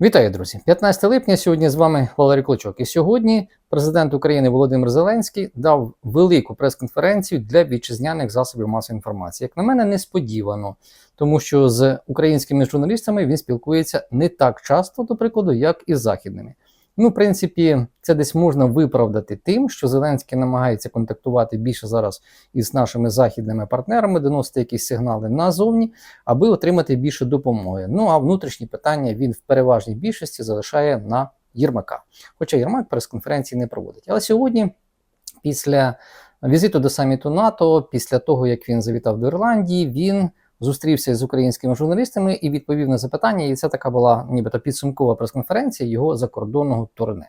Вітаю, друзі! 15 липня. Сьогодні з вами Валерій Клочок. І сьогодні президент України Володимир Зеленський дав велику прес-конференцію для вітчизняних засобів масової інформації. Як на мене, несподівано, тому що з українськими журналістами він спілкується не так часто, до прикладу, як із західними. Ну, в принципі, це десь можна виправдати тим, що Зеленський намагається контактувати більше зараз із нашими західними партнерами, доносити якісь сигнали назовні, аби отримати більше допомоги. Ну а внутрішні питання він в переважній більшості залишає на Єрмака. Хоча Єрмак прес-конференції не проводить. Але сьогодні, після візиту до саміту НАТО, після того як він завітав до Ірландії, він зустрівся з українськими журналістами і відповів на запитання. І це така була нібито підсумкова прес-конференція його закордонного турне.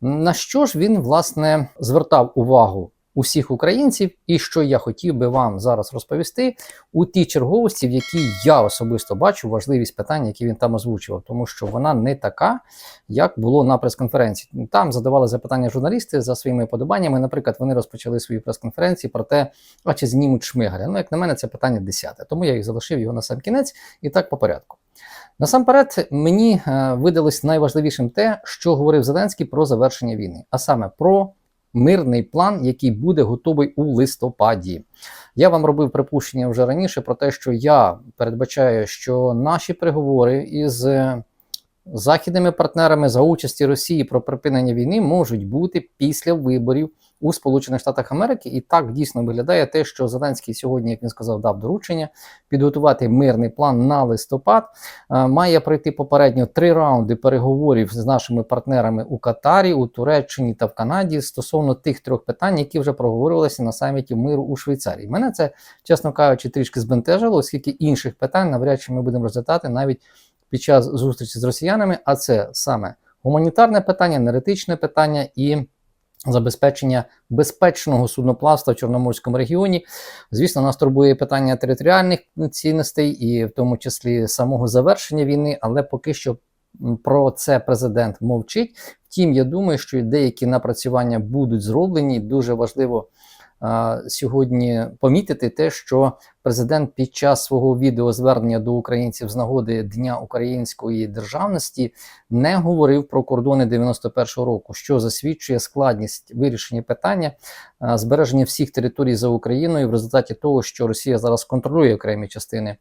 На що ж він власне звертав увагу усіх українців, і що я хотів би вам зараз розповісти у тій черговості, в якій я особисто бачу важливість питань, які він там озвучував, тому що вона не така, як було на прес-конференції. Там задавали запитання журналісти за своїми подобаннями. Наприклад, вони розпочали свої прес-конференції про те, а чи знімуть Шмигаля. Ну, як на мене, це питання десяте. Тому я їх залишив його на сам кінець і так по порядку. Насамперед, мені е, видалось найважливішим те, що говорив Зеленський про завершення війни, а саме про мирний план, який буде готовий у листопаді. Я вам робив припущення вже раніше про те, що я передбачаю, що наші переговори із е, західними партнерами за участі Росії про припинення війни можуть бути після виборів у Сполучених Штатах Америки. І так дійсно виглядає те, що Зеленський сьогодні, як він сказав, дав доручення підготувати мирний план на листопад. Е, Має пройти попередньо три раунди переговорів з нашими партнерами у Катарі, у Туреччині та в Канаді стосовно тих трьох питань, які вже проговорювалися на саміті миру у Швейцарії. Мене це, чесно кажучи, трішки збентежило, оскільки інших питань навряд чи ми будемо розглядати навіть під час зустрічі з росіянами. А це саме гуманітарне питання, енергетичне питання і забезпечення безпечного судноплавства в Чорноморському регіоні. Звісно, нас турбує питання територіальних цінностей і в тому числі самого завершення війни, але поки що про це президент мовчить. Втім, я думаю, що деякі напрацювання будуть зроблені. Дуже важливо сьогодні помітити те, що президент під час свого відеозвернення до українців з нагоди Дня української державності не говорив про кордони 91-го року, що засвідчує складність вирішення питання збереження всіх територій за Україною в результаті того, що Росія зараз контролює окремі частини.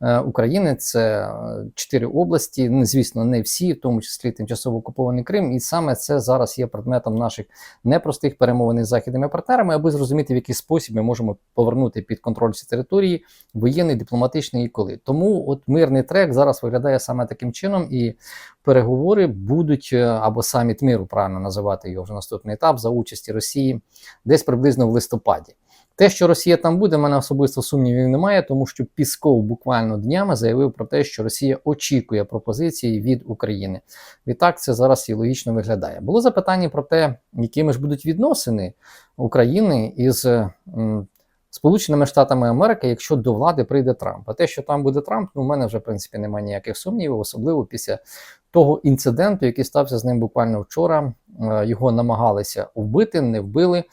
Е, України це е, чотири області. Ну, звісно, не всі, в тому числі тимчасово окупований Крим, і саме це зараз є предметом наших непростих перемовин із західними партнерами, аби зрозуміти, в який спосіб ми можемо повернути під контроль ці території воєнний, дипломатичний і коли. Тому от мирний трек зараз виглядає саме таким чином, і переговори будуть е, або саміт миру, правильно називати його вже наступний етап за участі Росії, десь приблизно в листопаді. Те, що Росія там буде, в мене особисто сумнівів немає, тому що Пісков буквально днями заявив про те, що Росія очікує пропозиції від України. Відтак це зараз і логічно виглядає. Було запитання про те, якими ж будуть відносини України із Сполученими Штатами Америки, якщо до влади прийде Трамп. А те, що там буде Трамп, ну, у мене вже в принципі немає ніяких сумнівів, особливо після того інциденту, який стався з ним буквально вчора. Е, Його намагалися вбити, не вбили.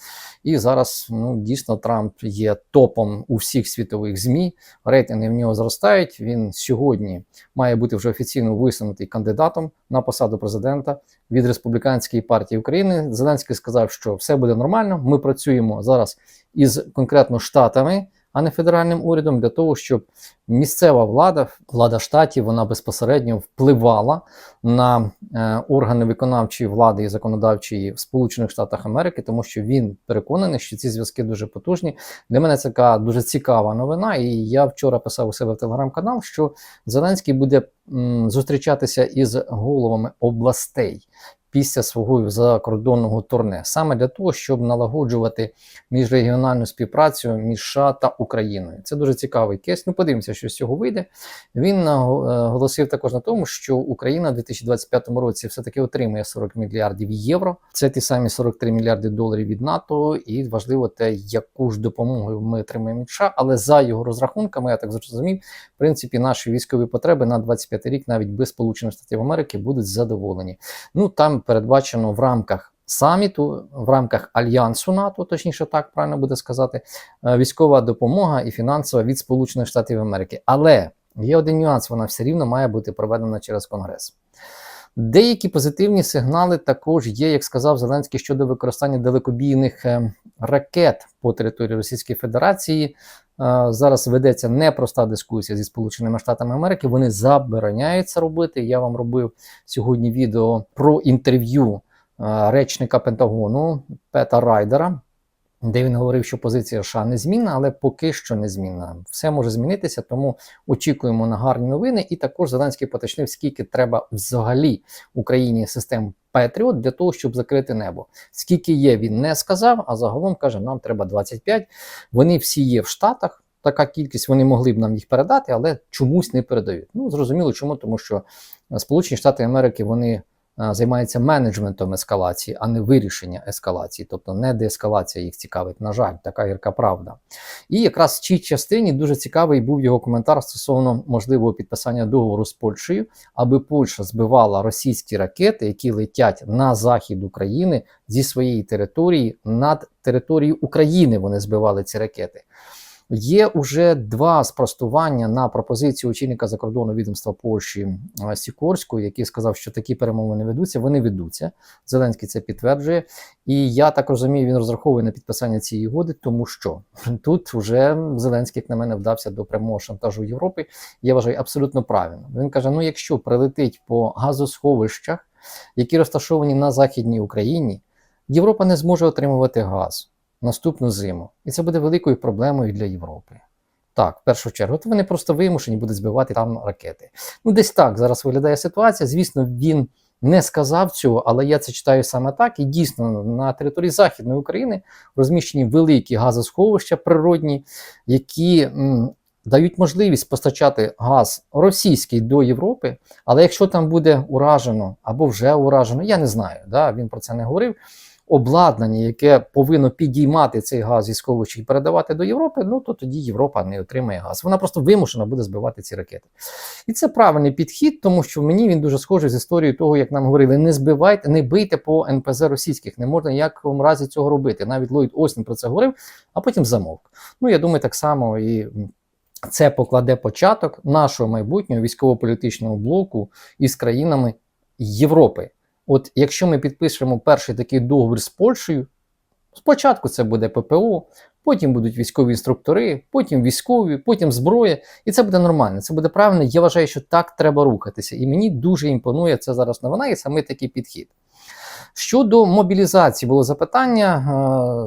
І зараз ну, дійсно Трамп є топом у всіх світових ЗМІ. Рейтинги в нього зростають. Він сьогодні має бути вже офіційно висунутий кандидатом на посаду президента від республіканської партії України. Зеленський сказав, що все буде нормально. Ми працюємо зараз із конкретно штатами, а не федеральним урядом, для того, щоб місцева влада, влада штатів, вона безпосередньо впливала на е, органи виконавчої влади і законодавчої в Сполучених Штатах Америки, тому що він переконаний, що ці зв'язки дуже потужні. Для мене це така дуже цікава новина. І я вчора писав у себе в телеграм-канал, що Зеленський буде м, зустрічатися із головами областей. Після свого закордонного турне саме для того, щоб налагоджувати міжрегіональну співпрацю між США та Україною. Це дуже цікавий кейс. Ну, подивимося, що з цього вийде. Він наголосив також на тому, що Україна в 2025 році все-таки отримує 40 мільярдів євро. Це ті самі 43 мільярди доларів від НАТО, і важливо те, яку ж допомогу ми отримаємо від США. Але за його розрахунками, я так зрозумів, в принципі, наші військові потреби на 25 рік, навіть без Сполучених Штатів Америки, будуть задоволені. Ну там передбачено в рамках. Саміту в рамках альянсу НАТО, точніше так правильно буде сказати, е, військова допомога і фінансова від Сполучених Штатів Америки. Але є один нюанс: вона все рівно має бути проведена через Конгрес. Деякі позитивні сигнали також є, як сказав Зеленський, щодо використання далекобійних е, ракет по території Російської Федерації. Е, Зараз ведеться непроста дискусія зі Сполученими Штатами Америки. Вони забороняють це робити. Я вам робив сьогодні відео про інтерв'ю е, речника Пентагону Пета Райдера, де він говорив, що позиція США незмінна, але поки що незмінна. Все може змінитися, тому очікуємо на гарні новини. І також Зеленський поточнив, скільки треба взагалі Україні систем Петріот для того, щоб закрити небо. Скільки є, він не сказав, а загалом каже, нам треба 25. Вони всі є в Штатах. Така кількість вони могли б нам їх передати, але чомусь не передають. Ну зрозуміло, чому, тому що Сполучені Штати Америки вони е, займаються менеджментом ескалації, а не вирішення ескалації, тобто не деескалація їх цікавить. На жаль, така гірка правда. І якраз в цій частині дуже цікавий був його коментар стосовно можливого підписання договору з Польщею, аби Польща збивала російські ракети, які летять на захід України зі своєї території над територією України. Вони збивали ці ракети. Є уже два спростування на пропозицію очільника закордонного відомства Польщі е, Сікорського, який сказав, що такі перемовини ведуться. Вони ведуться. Зеленський це підтверджує. І я так розумію, він розраховує на підписання цієї угоди, тому що тут вже Зеленський, як на мене, вдався до прямого шантажу Європи. Я вважаю абсолютно правильно. Він каже: ну, якщо прилетить по газосховищах, які розташовані на Західній Україні, Європа не зможе отримувати газ наступну зиму. І це буде великою проблемою для Європи. Так, в першу чергу, то вони просто вимушені будуть збивати там ракети. Ну, десь так зараз виглядає ситуація. Звісно, він не сказав цього, але я це читаю саме так. І дійсно на території Західної України розміщені великі газосховища природні, які м, дають можливість постачати газ російський до Європи. Але якщо там буде уражено або вже уражено, я не знаю. Да, Він про це не говорив обладнання, яке повинно підіймати цей газ зі сховища і передавати до Європи, ну то тоді Європа не отримає газ. Вона просто вимушена буде збивати ці ракети. І це правильний підхід, тому що мені він дуже схожий з історією того, як нам говорили: не збивайте, не бийте по НПЗ російських, не можна ніякому разі цього робити. Навіть Ллойд Остін про це говорив, а потім замовк. Ну я думаю, так само і. Це покладе початок нашого майбутнього військово-політичного блоку із країнами Європи. От якщо ми підпишемо перший такий договір з Польщею, спочатку це буде ППО, потім будуть військові інструктори, потім військові, потім зброя, і це буде нормально, це буде правильно. Я вважаю, що так треба рухатися. І мені дуже імпонує це зараз новина і саме такий підхід. Щодо мобілізації було запитання.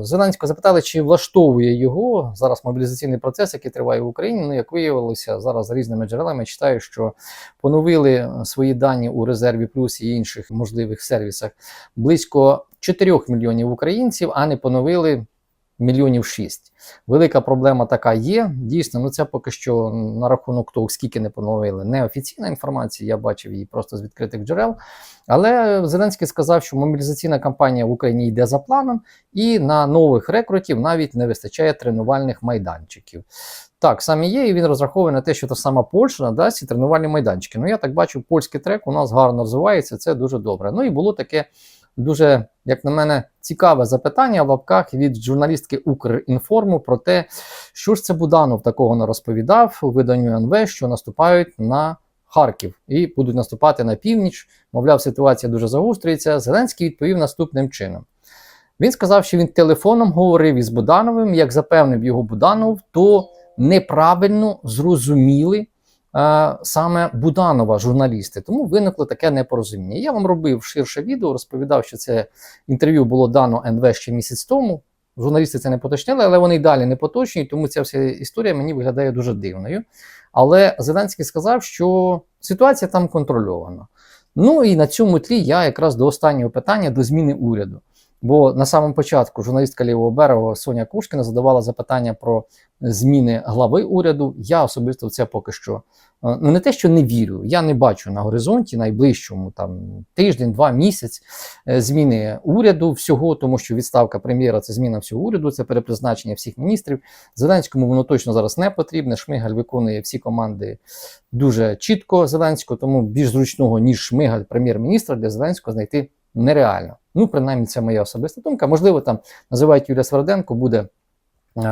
Е, Зеленського запитали, чи влаштовує його зараз мобілізаційний процес, який триває в Україні. Ну, як виявилося, зараз за різними джерелами читаю, що поновили свої дані у резерві плюс і інших можливих сервісах близько 4 мільйонів українців, а не поновили мільйонів 6. Велика проблема така є. Дійсно, ну це поки що на рахунок того, скільки не поновили, неофіційна інформація. Я бачив її просто з відкритих джерел. Але Зеленський сказав, що мобілізаційна кампанія в Україні йде за планом, і на нових рекрутів навіть не вистачає тренувальних майданчиків. Так, саме є, і він розраховує на те, що та сама Польща надасть ці тренувальні майданчики. Ну, я так бачу, польський трек у нас гарно розвивається, це дуже добре. Ну і було таке дуже, як на мене, цікаве запитання в лапках від журналістки Укрінформу про те, що ж це Буданов такого не розповідав у виданню НВ, що наступають на Харків і будуть наступати на північ. Мовляв, ситуація дуже загострюється. Зеленський відповів наступним чином. Він сказав, що він телефоном говорив із Будановим. Як запевнив його Буданов, то неправильно зрозуміли саме Буданова журналісти. Тому виникло таке непорозуміння. Я вам робив ширше відео, розповідав, що це інтерв'ю було дано НВ ще місяць тому. Журналісти це не поточнили, але вони й далі не поточнюють, тому ця вся історія мені виглядає дуже дивною. Але Зеленський сказав, що ситуація там контрольована. Ну і на цьому тлі я якраз до останнього питання до зміни уряду. Бо на самому початку журналістка лівого берегу Соня Кушкіна задавала запитання про зміни глави уряду. Я особисто в це поки що е, ну не те, що не вірю. Я не бачу на горизонті найближчому там тиждень, два місяць е, зміни уряду всього, тому що відставка прем'єра це зміна всього уряду, це перепризначення всіх міністрів. Зеленському воно точно зараз не потрібне. Шмигаль виконує всі команди дуже чітко. Зеленського, тому більш зручного ніж Шмигаль, прем'єр-міністра для Зеленського знайти нереально. Ну, принаймні, це моя особиста думка. Можливо, там називають Юлія Сверденко, буде е,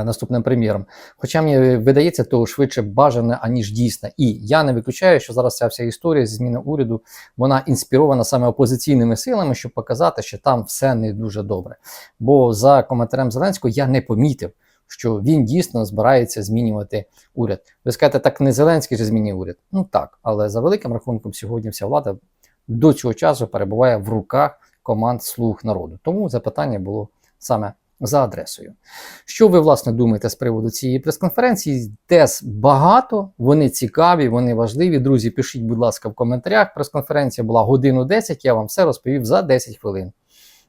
наступним прем'єром. Хоча мені видається, то швидше бажане, аніж дійсне. І я не виключаю, що зараз ця вся історія зі зміни уряду вона інспірована саме опозиційними силами, щоб показати, що там все не дуже добре. Бо за коментарем Зеленського я не помітив, що він дійсно збирається змінювати уряд. Ви скажете, так не Зеленський же змінює уряд. Ну так, але за великим рахунком, сьогодні вся влада до цього часу перебуває в руках команд слуг народу. Тому запитання було саме за адресою. Що ви власне думаєте з приводу цієї прес-конференції? Тез багато, вони цікаві, вони важливі. Друзі, пишіть, будь ласка, в коментарях. Прес-конференція була годину 10, я вам все розповів за 10 хвилин.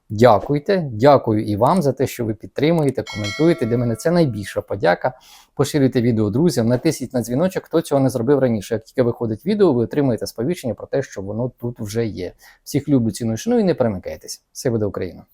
Дякуйте, дякую і вам за те, що ви підтримуєте, коментуєте. Для мене це найбільша подяка. Поширюйте відео друзям, натисніть на дзвіночок, хто цього не зробив раніше. Як тільки виходить відео, ви отримуєте сповіщення про те, що воно тут вже є. Всіх люблю, ціную, шану і не перемикайтесь. Все буде Україна!